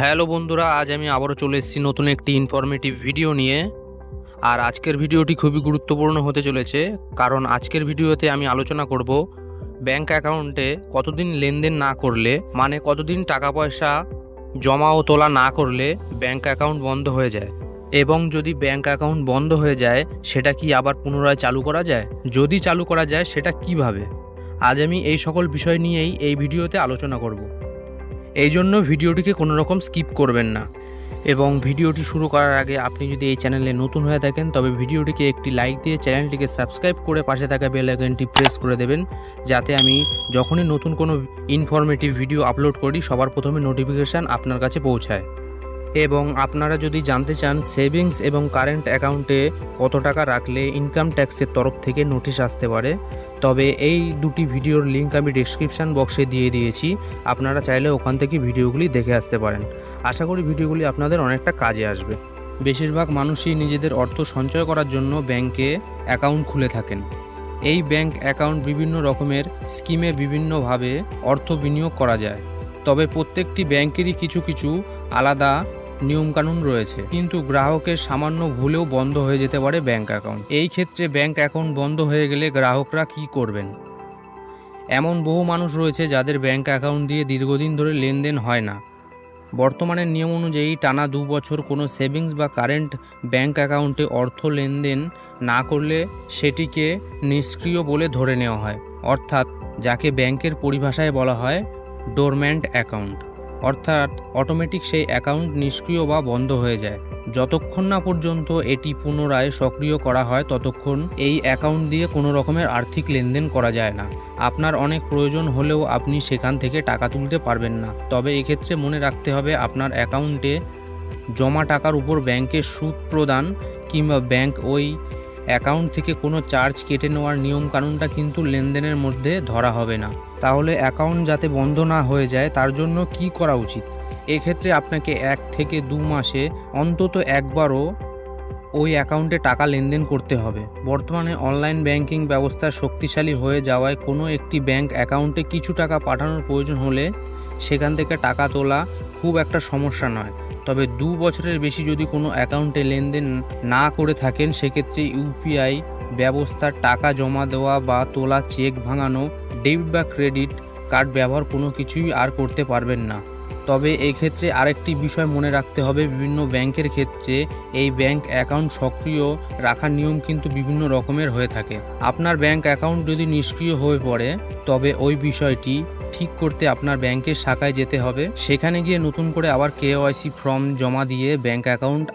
Hello বন্ধুরা, আজ আমি আবারও চলে এসেছি নতুন একটি ইনফরমেটিভ ভিডিও নিয়ে। আর আজকের ভিডিওটি খুবই গুরুত্বপূর্ণ হতে চলেছে, কারণ আজকের ভিডিওতে আমি আলোচনা করব ব্যাংক অ্যাকাউন্টে কতদিন লেনদেন না করলে মানে কতদিন টাকা পয়সা জমা ও তোলা না করলে ব্যাংক অ্যাকাউন্ট বন্ধ হয়ে যায়। এবং যদি ব্যাংক অ্যাকাউন্ট বন্ধ হয়ে যায়, সেটা কি আবার পুনরায় চালু করা যায়? যদি চালু করা যায়, সেটা কীভাবে? আজ আমি এই সকল বিষয় নিয়েই এই ভিডিওতে আলোচনা করব। এই জন্য ভিডিওটিকে কোনো রকম স্কিপ করবেন না। এবং ভিডিওটি শুরু করার আগে আপনি যদি এই চ্যানেলে নতুন হয়ে থাকেন, তবে ভিডিওটিকে একটি লাইক দিয়ে চ্যানেলটিকে সাবস্ক্রাইব করে পাশে থাকা বেল আইকনটি প্রেস করে দেবেন, যাতে আমি যখনই নতুন কোনো ইনফরমেটিভ ভিডিও আপলোড করি, সবার প্রথমে নোটিফিকেশান আপনার কাছে পৌঁছায়। এবং আপনারা যদি জানতে চান সেভিংস এবং কারেন্ট অ্যাকাউন্টে কত টাকা রাখলে ইনকাম ট্যাক্সের তরফ থেকে নোটিশ আসতে পারে তবে এই দুটি ভিডিওর লিঙ্ক আমি ডিসক্রিপশান বক্সে দিয়ে দিয়েছি। আপনারা চাইলে ওখান থেকে ভিডিওগুলি দেখে আসতে পারেন। আশা করি ভিডিওগুলি আপনাদের অনেকটা কাজে আসবে। বেশিরভাগ মানুষই নিজেদের অর্থ সঞ্চয় করার জন্য ব্যাংকে অ্যাকাউন্ট খুলে থাকেন। এই ব্যাংক অ্যাকাউন্ট বিভিন্ন রকমের স্কিমে বিভিন্নভাবে অর্থ বিনিয়োগ করা যায়। তবে প্রত্যেকটি ব্যাংকেরই কিছু কিছু আলাদা নিয়মকানুন রয়েছে। কিন্তু গ্রাহকের সামান্য ভুলেও বন্ধ হয়ে যেতে পারে ব্যাংক অ্যাকাউন্ট। এই ক্ষেত্রে ব্যাংক অ্যাকাউন্ট বন্ধ হয়ে গেলে গ্রাহকরা কি করবেন? এমন বহু মানুষ রয়েছে যাদের ব্যাংক অ্যাকাউন্ট দিয়ে দীর্ঘদিন ধরে লেনদেন হয় না। বর্তমানের নিয়ম অনুযায়ী টানা দু বছর কোনো সেভিংস বা কারেন্ট ব্যাংক অ্যাকাউন্টে অর্থ লেনদেন না করলে সেটিকে নিষ্ক্রিয় বলে ধরে নেওয়া হয়। অর্থাৎ, যাকে ব্যাংকের পরিভাষায় বলা হয় ডোরম্যান্ট অ্যাকাউন্ট। অর্থাৎ অটোমেটিক সেই অ্যাকাউন্ট নিষ্ক্রিয় বা বন্ধ হয়ে যায়। যতক্ষণ না পর্যন্ত এটি পুনরায় সক্রিয় করা হয়, ততক্ষণ এই অ্যাকাউন্ট দিয়ে কোনো রকমের আর্থিক লেনদেন করা যায় না। আপনার অনেক প্রয়োজন হলেও আপনি সেখান থেকে টাকা তুলতে পারবেন না। তবে এক্ষেত্রে মনে রাখতে হবে, আপনার অ্যাকাউন্টে জমা টাকার উপর ব্যাংকের সুদ প্রদান কিংবা ব্যাংক ওই অ্যাকাউন্ট থেকে কোনো চার্জ কেটে নেওয়ার নিয়ম কানুনটা কিন্তু লেনদেনের মধ্যে ধরা হবে না। তাহলে অ্যাকাউন্ট যাতে বন্ধ না হয়ে যায়, তার জন্য কি করা উচিত? এক্ষেত্রে আপনাকে এক থেকে দু মাসে অন্তত একবারও ওই অ্যাকাউন্টে টাকা লেনদেন করতে হবে। বর্তমানে অনলাইন ব্যাংকিং ব্যবস্থা শক্তিশালী হয়ে যাওয়ায় কোনো একটি ব্যাংক অ্যাকাউন্টে কিছু টাকা পাঠানোর প্রয়োজন হলে সেখান থেকে টাকা তোলা খুব একটা সমস্যা নয়। তবে দু বছরের বেশি যদি কোনো অ্যাকাউন্টে লেনদেন না করে থাকেন, সেক্ষেত্রে ইউপিআই ব্যবস্থার টাকা জমা দেওয়া বা তোলা চেক ভাঙানো, ডেবিট বা ক্রেডিট কার্ড ব্যবহার কোনো কিছুই আর করতে পারবেন না। তবে এই ক্ষেত্রে আরেকটি বিষয় মনে রাখতে হবে, বিভিন্ন ব্যাংকের ক্ষেত্রে এই ব্যাংক অ্যাকাউন্ট সক্রিয় রাখার নিয়ম কিন্তু বিভিন্ন রকমের হয়ে থাকে। আপনার ব্যাংক অ্যাকাউন্ট যদি নিষ্ক্রিয় হয়ে পড়ে, তবে ওই বিষয়টি ঠিক করতে আপনার ব্যাংকের শাখায় যেতে হবে। সেখানে গিয়ে নতুন করে আবার কেওয়াইসি ফর্ম জমা দিয়ে ব্যাংক অ্যাকাউন্ট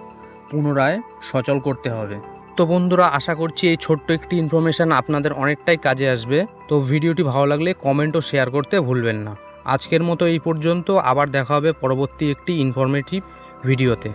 পুনরায় সচল করতে হবে। তো বন্ধুরা, আশা করছি এই ছোট্ট একটি ইনফরমেশান আপনাদের অনেকটাই কাজে আসবে। তো ভিডিওটি ভালো লাগলে কমেন্ট ও শেয়ার করতে ভুলবেন না। আজকের মতো এই পর্যন্ত, আবার দেখা হবে পরবর্তী একটি ইনফরমেটিভ ভিডিওতে।